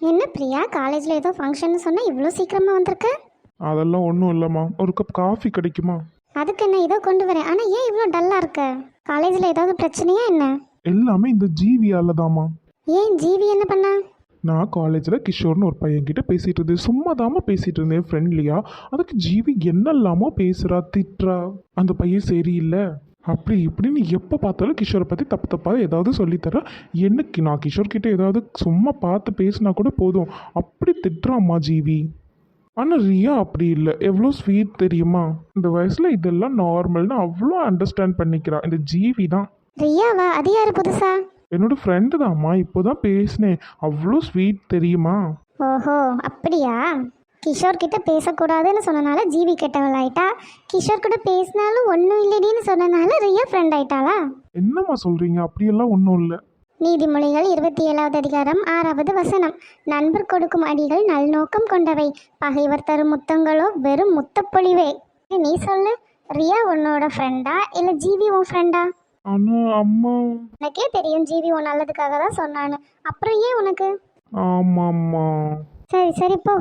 என்ன பிரியா காலேஜில் ஏதோ ஃபங்க்ஷன் சொன்னா இவ்வளோ சீக்கிரமா வந்திருக்க? அதெல்லாம் ஒன்றும் இல்லைம்மா. ஒரு கப் காஃபி கிடைக்குமா? அதுக்கு என்ன இதோ கொண்டு வரேன். ஆனால் ஏன் இவ்வளோ டல்லாக இருக்க? காலேஜில் ஏதாவது பிரச்சனையா என்ன? எல்லாமே இந்த ஜீவியால தாம்மா. ஏன் ஜீவி என்ன பண்ணா? நான் காலேஜில் கிஷோர்னு ஒரு பையன்கிட்ட பேசிட்டு இருந்தேன். சும்மா தாம்மா பேசிட்டு இருந்தேன் ஃப்ரெண்ட்லியா அதுக்கு ஜீவி என்னெல்லாமோ பேசுறா திட்டுறா. அந்த பையன் சரியில்லை. அப்படி இப்படின்னு எப்போ பார்த்தாலும் கிஷோரை பற்றி தப்பு தப்பாக ஏதாவது சொல்லித்தர? எனக்கு நான் கிஷோர் கிட்ட ஏதாவது சும்மா பார்த்து பேசினா கூட போதும். அப்படி திட்டுறாம்மா ஜீவி. ஆனால் ரியா அப்படி இல்லை. எவ்வளோ ஸ்வீட் தெரியுமா? இந்த வயசில் இதெல்லாம் நார்மல்னு அவ்வளோ அண்டர்ஸ்டாண்ட் பண்ணிக்கிறா. இந்த ஜீவி தான். ரியாவா? அது யாரு புதுசா? என்னோட ஃப்ரெண்டு தான்மா இப்போ தான் பேசினேன். அவ்வளோ ஸ்வீட் தெரியுமா? ஓஹோ அப்படியா? கிஷோர் கிட்ட பேசக்கூடாதுன்னு சொன்னனால ஜீவி கெட்டவள் ஆயிட்டா கிஷோர் கிட்ட பேசினாலும் ஒன்றும் இல்லடின்னு சொன்னனால ரியா ஃப்ரெண்ட் ஆயிட்டாளா? என்னம்மா சொல்கிறீங்க அப்படியெல்லாம் ஒன்றும் இல்லை. நீதிமொழிகள் இருபத்தி ஏழாவது அதிகாரம் ஆறாவது வசனம். நண்பர் கொடுக்கும் அடிகள் நல்நோக்கம் கொண்டவை. பகைவர் தரும் முத்தங்களோ வெறும் முத்தப்பொழிவே. நீ சொல்லு. ரியா உன்னோட ஃப்ரெண்டா இல்லை ஜீவி உன் ஃப்ரெண்டா ஆனால் அம்மா. எனக்கே தெரியும் ஜீவி உன் நல்லதுக்காக தான் சொன்னான்னு. அப்புறம் ஏன் உனக்கு? ஆமாம்மா. சரி சரி போ.